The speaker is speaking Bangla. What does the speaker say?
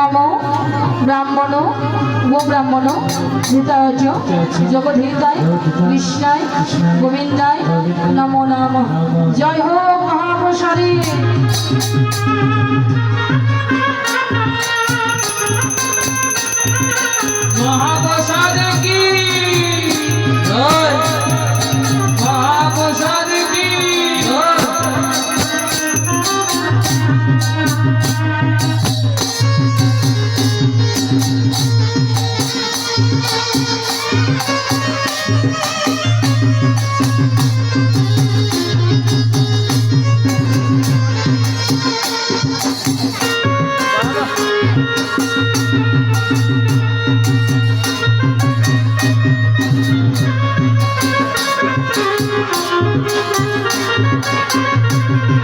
কাম ব্রাহ্মণ গোব্রাহ্মণ ধৃতাজ জগধৃতায় কৃষ্ণায় গোবিন্দায় নমো নাম। জয় হো মহাপ্রসারী মহাপ্রসাদ Thank you.